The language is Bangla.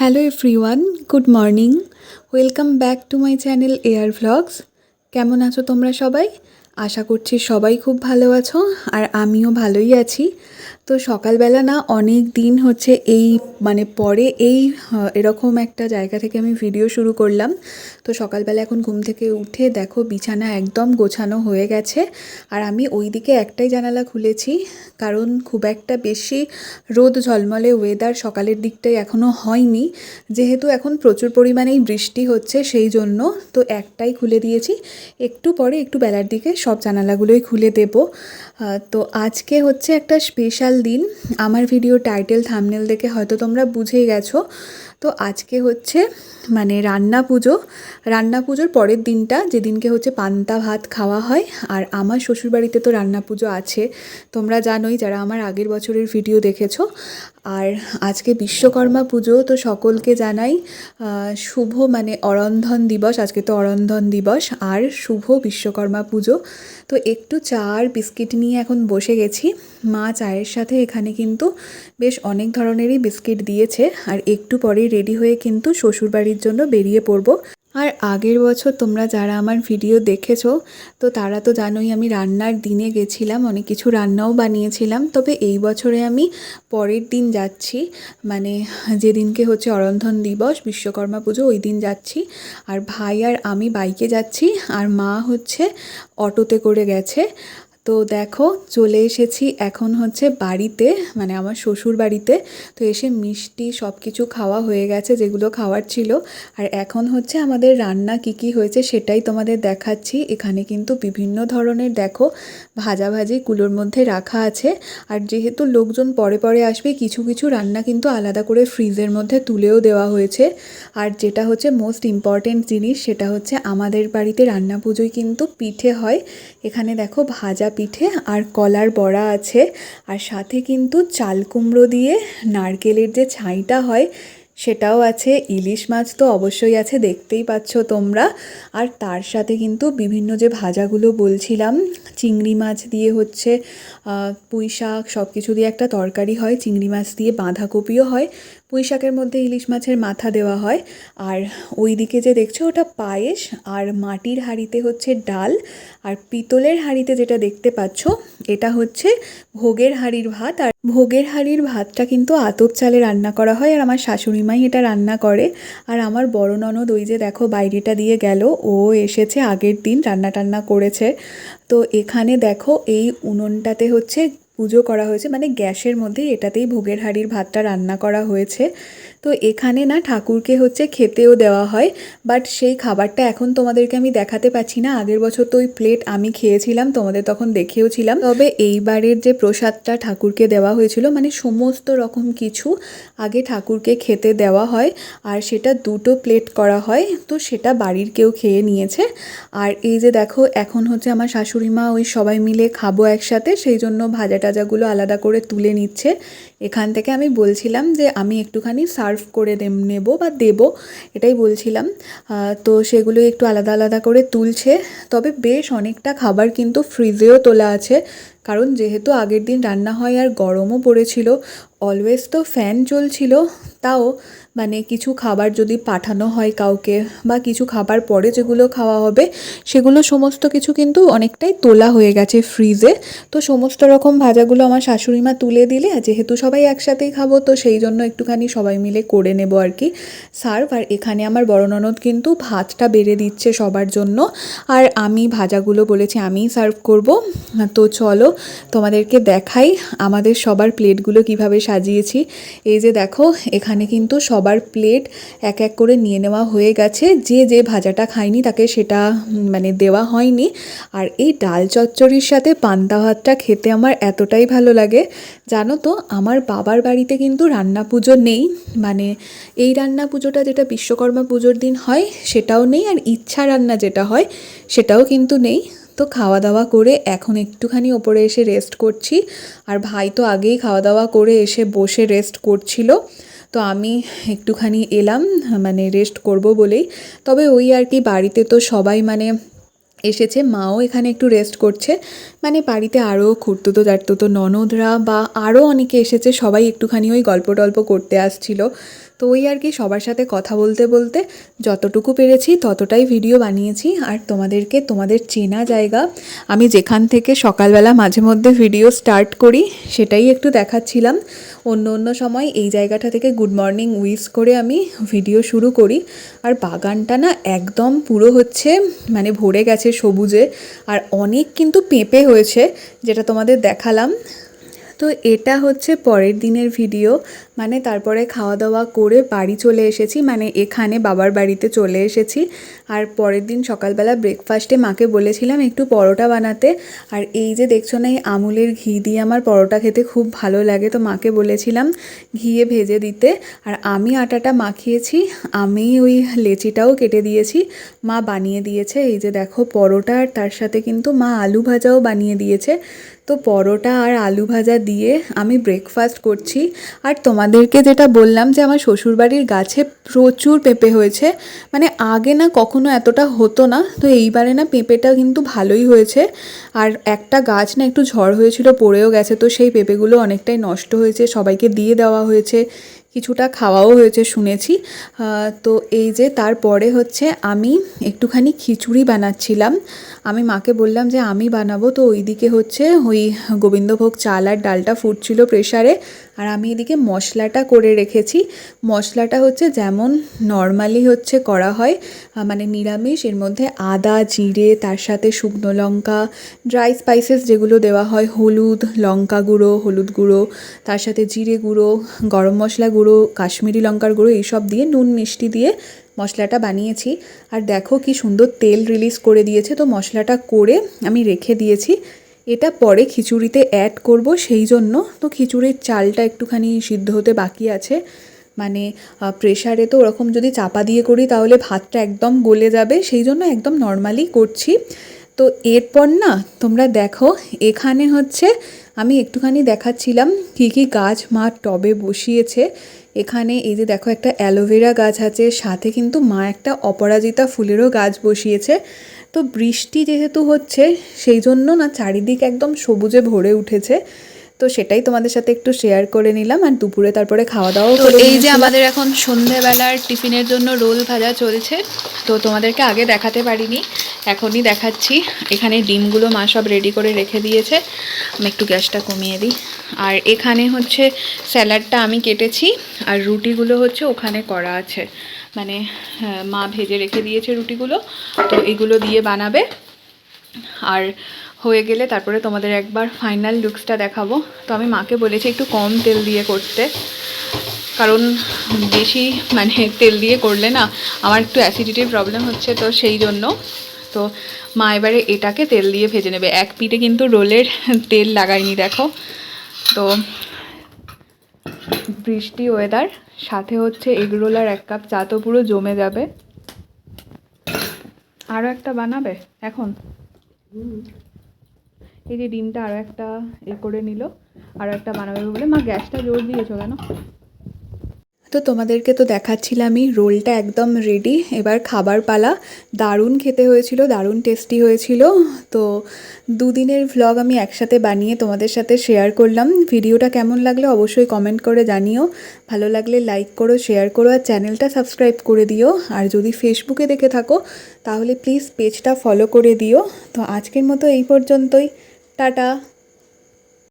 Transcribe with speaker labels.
Speaker 1: Hello everyone good morning welcome back to my channel air vlogs কেমন আছো তোমরা সবাই? আশা করছি সবাই খুব ভালো আছো, আর আমিও ভালোই আছি। তো সকালবেলা না অনেক দিন হচ্ছে এই মানে পরে এই এরকম একটা জায়গা থেকে আমি ভিডিও শুরু করলাম। তো সকালবেলা এখন ঘুম থেকে উঠে দেখো বিছানা একদম গোছানো হয়ে গেছে। আর আমি ওই দিকে একটাই জানালা খুলেছি, কারণ খুব একটা বেশি রোদ ঝলমলে ওয়েদার সকালের দিকটাই এখনও হয়নি। যেহেতু এখন প্রচুর পরিমাণেই বৃষ্টি হচ্ছে সেই জন্য, তো একটাই খুলে দিয়েছি। একটু পরে একটু বেলার দিকে সব জানালাগুলোই খুলে দেব। তো আজকে হচ্ছে একটা স্পেশাল দিন আমার ভিডিও টাইটেল থামনেল দেখে হয়তো তোমরা বুঝেই গেছো। তো আজকে হচ্ছে মানে রান্না পুজো। রান্না পুজোর পরের দিনটা যেদিনকে হচ্ছে পান্তা ভাত খাওয়া হয়, আর আমার শ্বশুরবাড়িতে তো রান্না পুজো আছে। তোমরা জানোই যারা আমার আগের বছরের ভিডিও দেখেছ। আর আজকে বিশ্বকর্মা পুজো, তো সকলকে জানাই শুভ মানে অরন্ধন দিবস। আজকে তো অরন্ধন দিবস, আর শুভ বিশ্বকর্মা পুজো। তো একটু চা আর বিস্কিট নিয়ে এখন বসে গেছি। মা চায়ের সাথে এখানে কিন্তু বেশ অনেক ধরনেরই বিস্কিট দিয়েছে। আর একটু পরেই রেডি হয়ে কিন্তু শ্বশুরবাড়ির জন্য বেরিয়ে পড়ব। আর আগের বছর তোমরা যারা আমার ভিডিও দেখেছ, তো তারা তো জানোই আমি রান্নার দিনে গেছিলাম, অনেক কিছু রান্নাও বানিয়েছিলাম। তবে এই বছরে আমি পরের দিন যাচ্ছি মানে যেদিনকে হচ্ছে অরন্ধন দিবস, বিশ্বকর্মা পুজো, ওই দিন যাচ্ছি। আর ভাই আর আমি বাইকে যাচ্ছি, আর মা হচ্ছে অটোতে করে গেছে। তো দেখো চলে এসেছি এখন হচ্ছে বাড়িতে মানে আমার শ্বশুর বাড়িতে। তো এসে মিষ্টি সব কিছু খাওয়া হয়ে গেছে, যেগুলো খাওয়ার ছিল। আর এখন হচ্ছে আমাদের রান্না কি কি হয়েছে সেটাই তোমাদের দেখাচ্ছি। এখানে কিন্তু বিভিন্ন ধরনের দেখো ভাজাভাজি কুলোর মধ্যে রাখা আছে। আর যেহেতু লোকজন পরে পরে আসবে, কিছু কিছু রান্না কিন্তু আলাদা করে ফ্রিজের মধ্যে তুলেও দেওয়া হয়েছে। আর যেটা হচ্ছে মোস্ট ইম্পর্ট্যান্ট জিনিস, সেটা হচ্ছে আমাদের বাড়িতে রান্না পুজোয় কিন্তু পিঠে হয়। এখানে দেখো ভাজা পিঠে আর কলার বড়া আছে। আর সাথে কিন্তু চাল কুমড়ো দিয়ে নারকেলের যে ছাইটা হয়, সেটাও আছে। ইলিশ মাছ তো অবশ্যই আছে, দেখতেই পাচ্ছ তোমরা। আর তার সাথে কিন্তু বিভিন্ন যে ভাজাগুলো বলছিলাম, চিংড়ি মাছ দিয়ে হচ্ছে পুঁই শাক সব কিছু দিয়ে একটা তরকারি হয়। চিংড়ি মাছ দিয়ে বাঁধাকপিও হয়। পুঁই শাকের মধ্যে ইলিশ মাছের মাথা দেওয়া হয়। আর ওই দিকে যে দেখছ ওটা পায়েস আর মাটির হাঁড়িতে হচ্ছে ডাল। আর পিতলের হাঁড়িতে যেটা দেখতে পাচ্ছ, এটা হচ্ছে ভোগের হাঁড়ির ভাত। আর ভোগের হাঁড়ির ভাতটা কিন্তু আতপ চালে রান্না করা হয় আর আমার শাশুড়ি মাই এটা রান্না করে। আর আমার বড় ননদ ওই যে দেখো বাইরেটা দিয়ে গেল, ও এসেছে আগের দিন রান্না টান্না করেছে। তো এখানে দেখো এই উনুনটাতে হচ্ছে পুজো করা হয়েছে। মানে গ্যাসের মধ্যে এটাতেই ভোগের হাড়ির ভাতটা রান্না করা হয়েছে। তো এখানে না ঠাকুরকে হচ্ছে খেতেও দেওয়া হয় বাট সেই খাবারটা এখন তোমাদেরকে আমি দেখাতে পাচ্ছি না। আগের বছর তো ওই প্লেট আমি খেয়েছিলাম, তোমাদের তখন দেখেওছিলাম তবে এইবারের যে প্রসাদটা ঠাকুরকে দেওয়া হয়েছিল মানে সমস্ত রকম কিছু আগে ঠাকুরকে খেতে দেওয়া হয়, আর সেটা দুটো প্লেট করা হয়, তো সেটা বাড়ির কেউ খেয়ে নিয়েছে। আর এই যে দেখো, এখন হচ্ছে আমার শাশুড়ি মা ওই সবাই মিলে খাব একসাথে, সেই জন্য ভাজা টাজাগুলো আলাদা করে তুলে নিচ্ছে। এখান থেকে আমি বলছিলাম যে আমি একটুখানি সার্ভ করে নেব বা দেব, এটাই বলছিলাম। তো সেগুলো একটু আলাদা আলাদা করে তুলছে। তবে বেশ অনেকটা খাবার কিন্তু ফ্রিজেও তোলা আছে। কারণ যেহেতু আগের দিন রান্না হয় আর গরমও পড়েছিল অলওয়েজ তো ফ্যান চলছিল, তাও মানে কিছু খাবার যদি পাঠানো হয় কাউকে বা কিছু খাবার পরে যেগুলো খাওয়া হবে, সেগুলো সমস্ত কিছু কিন্তু অনেকটাই তোলা হয়ে গেছে ফ্রিজে তো সমস্ত রকম ভাজাগুলো আমার শাশুড়ি মা তুলে দিলে যেহেতু সবাই একসাথেই খাব, তো সেই জন্য একটুখানি সবাই মিলে করে নেব আর কি। সার্ভ আর এখানে আমার বড় ননদ কিন্তু ভাতটা বেড়ে দিচ্ছে সবার জন্য, আর আমি ভাজাগুলো বলেছি আমিই সার্ভ করব। তো চলো তোমাদেরকে দেখাই আমাদের সবার প্লেটগুলো কীভাবে সাজিয়েছি। এই যে দেখো, এখানে কিন্তু সবার প্লেট এক এক করে নিয়ে নেওয়া হয়ে গেছে। যে যে ভাজাটা খায়নি তাকে সেটা মানে দেওয়া হয়নি। আর এই ডাল চচ্চড়ির সাথে পান্তা ভাতটা খেতে আমার এতটাই ভালো লাগে। জানো তো, আমার বাবার বাড়িতে কিন্তু রান্না পুজো নেই। মানে এই রান্না পুজোটা যেটা বিশ্বকর্মা পুজোর দিন হয় সেটাও নেই, আর ইচ্ছা রান্না যেটা হয় সেটাও কিন্তু নেই। তো খাওয়া দাওয়া করে এখন একটুখানি ওপরে এসে রেস্ট করছি। আর ভাই তো আগেই খাওয়া দাওয়া করে এসে বসে রেস্ট করছিল। তো আমি একটুখানি এলাম মানে রেস্ট করব বলেই। তবে ওই আর কি বাড়িতে তো সবাই মানে এসেছে, মাও এখানে একটু রেস্ট করছে। মানে বাড়িতে আরও খুঁড়তুতো জারতুতো ননদরা বা আরও অনেকে এসেছে, সবাই একটুখানি ওই গল্প টল্প করতে আসছিল। তো ওই আর কি সবার সাথে কথা বলতে বলতে যতটুকু পেরেছি ততটাই ভিডিও বানিয়েছি। আর তোমাদেরকে তোমাদের চেনা জায়গা, আমি যেখান থেকে সকালবেলা মাঝে মধ্যে ভিডিও স্টার্ট করি, সেটাই একটু দেখাচ্ছিলাম। অন্য অন্য সময় এই জায়গাটা থেকে গুড মর্নিং উইস করে আমি ভিডিও শুরু করি। আর বাগানটা না একদম পুরো হচ্ছে মানে ভরে গেছে সবুজে। আর অনেক কিন্তু পেঁপে হয়েছে, যেটা তোমাদের দেখালাম। তো এটা হচ্ছে পরের দিনের ভিডিও। মানে তারপরে খাওয়া দাওয়া করে বাড়ি চলে এসেছি। মানে এখানে বাবার বাড়িতে চলে এসেছি। আর পরের দিন সকালবেলা ব্রেকফাস্টে মাকে বলেছিলাম একটু পরোটা বানাতে। আর এই যে দেখছ না, এই আমুলের ঘি দিয়ে আমার পরোটা খেতে খুব ভালো লাগে। তো মাকে বলেছিলাম ঘিয়ে ভেজে দিতে। আর আমি আটাটা মাখিয়েছি। আমি ওই লেচিটাও কেটে দিয়েছি। মা বানিয়ে দিয়েছে। এই যে দেখো পরোটা আর তার সাথে কিন্তু মা আলু ভাজাও বানিয়ে দিয়েছে। তো পরোটা আর আলু ভাজা দিয়ে আমি ব্রেকফাস্ট করছি। আর তোমাদেরকে যেটা বললাম যে আমার শ্বশুরবাড়ির গাছে প্রচুর পেঁপে হয়েছে মানে আগে না কখনো এতটা হতো না, তো এইবারে না পেঁপেটা কিন্তু ভালোই হয়েছে। আর একটা গাছ না একটু ঝড় হয়েছিল, পড়েও গেছে, তো সেই পেঁপেগুলো অনেকটাই নষ্ট হয়েছে, সবাইকে দিয়ে দেওয়া হয়েছে। কিছুটা খাওয়াও হয়েছে শুনেছি। তো এই যে তারপরে হচ্ছে আমি একটুখানি খিচুড়ি বানাচ্ছিলাম। আমি মাকে বললাম যে, আমি বানাবো। তো ওইদিকে হচ্ছে ওই গোবিন্দভোগ চাল আর ডালটা ফুটছিল প্রেশারে আর আমি এদিকে মশলাটা করে রেখেছি। মশলাটা হচ্ছে যেমন নর্মালি হচ্ছে করা হয় মানে নিরামিষ। এর মধ্যে আদা, জিরে, তার সাথে শুকনো লঙ্কা ড্রাই স্পাইসেস যেগুলো দেওয়া হয়, হলুদ লঙ্কা গুঁড়ো, হলুদ গুঁড়ো, তার সাথে জিরে গুঁড়ো, গরম মশলা গুঁড়ো কাশ্মীরি লঙ্কার গুঁড়ো, এইসব দিয়ে নুন, মিষ্টি দিয়ে মশলাটা বানিয়েছি। আর দেখো কি সুন্দর তেল রিলিজ করে দিয়েছে। তো মশলাটা করে আমি রেখে দিয়েছি। এটা পরে খিচুড়িতে অ্যাড করব সেই জন্য। তো খিচুড়ির চালটা একটুখানি সিদ্ধ হতে বাকি আছে। মানে প্রেশারে তো ওরকম যদি চাপা দিয়ে করি তাহলে ভাতটা একদম গলে যাবে। সেই জন্য একদম নর্মালি করছি। তো এরপর না, তোমরা দেখো, এখানে হচ্ছে আমি একটুখানি দেখাচ্ছিলাম কী কী গাছ মা টবে বসিয়েছে। এখানে এই যে দেখো একটা অ্যালোভেরা গাছ আছে, সাথে কিন্তু মা একটা অপরাজিতা ফুলেরও গাছ বসিয়েছে। তো বৃষ্টি যেহেতু হচ্ছে, সেই জন্য না চারিদিক একদম সবুজে ভরে উঠেছে। তো সেটাই তোমাদের সাথে একটু শেয়ার করে নিলাম আর দুপুরে তারপরে খাওয়া দাওয়াও
Speaker 2: তো এই যে আমাদের এখন সন্ধেবেলার টিফিনের জন্য রোল ভাজা চলছে তো তোমাদেরকে আগে দেখাতে পারিনি এখনই দেখাচ্ছি। এখানে ডিমগুলো মা সব রেডি করে রেখে দিয়েছে। আমি একটু গ্যাসটা কমিয়ে দিই। আর এখানে হচ্ছে স্যালাডটা আমি কেটেছি আর রুটিগুলো হচ্ছে ওখানে করা আছে। মানে মা ভেজে রেখে দিয়েছে রুটিগুলো তো এগুলো দিয়ে বানাবে। আর হয়ে গেলে তারপরে তোমাদের একবার ফাইনাল লুকসটা দেখাবো। তো আমি মাকে বলেছি একটু কম তেল দিয়ে করতে। কারণ বেশি মানে তেল দিয়ে করলে না আমার একটু অ্যাসিডিটির প্রবলেম হচ্ছে তো সেই জন্য। তো মা এবারে এটাকে তেল দিয়ে ভেজে নেবে। এক পিঠে কিন্তু রোলের তেল লাগাইনি, দেখো। তো বৃষ্টি ওয়েদার সাথে হচ্ছে এগ রোল আর এক কাপ চা তো পুরো জমে যাবে। আরও একটা বানাবে, এখন? এই যে ডিমটা আরও একটা এ করে নিল আরও একটা বানাবে বলে। মা, গ্যাসটা জোর দিয়েছ কেন?
Speaker 1: তো তোমাদেরকে তো দেখাচ্ছিলামই, রোলটা একদম রেডি এবার খাবার পালা। দারুণ খেতে হয়েছিল, দারুণ টেস্টি হয়েছিল। তো দুদিনের ভ্লগ আমি একসাথে বানিয়ে তোমাদের সাথে শেয়ার করলাম। ভিডিওটা কেমন লাগলে অবশ্যই কমেন্ট করে জানিও। ভালো লাগলে লাইক করো শেয়ার করো, আর চ্যানেলটা সাবস্ক্রাইব করে দিও। আর যদি ফেসবুকে দেখে থাকো, তাহলে প্লিজ পেজটা ফলো করে দিও। তো আজকের মতো এই পর্যন্তই। টাটা।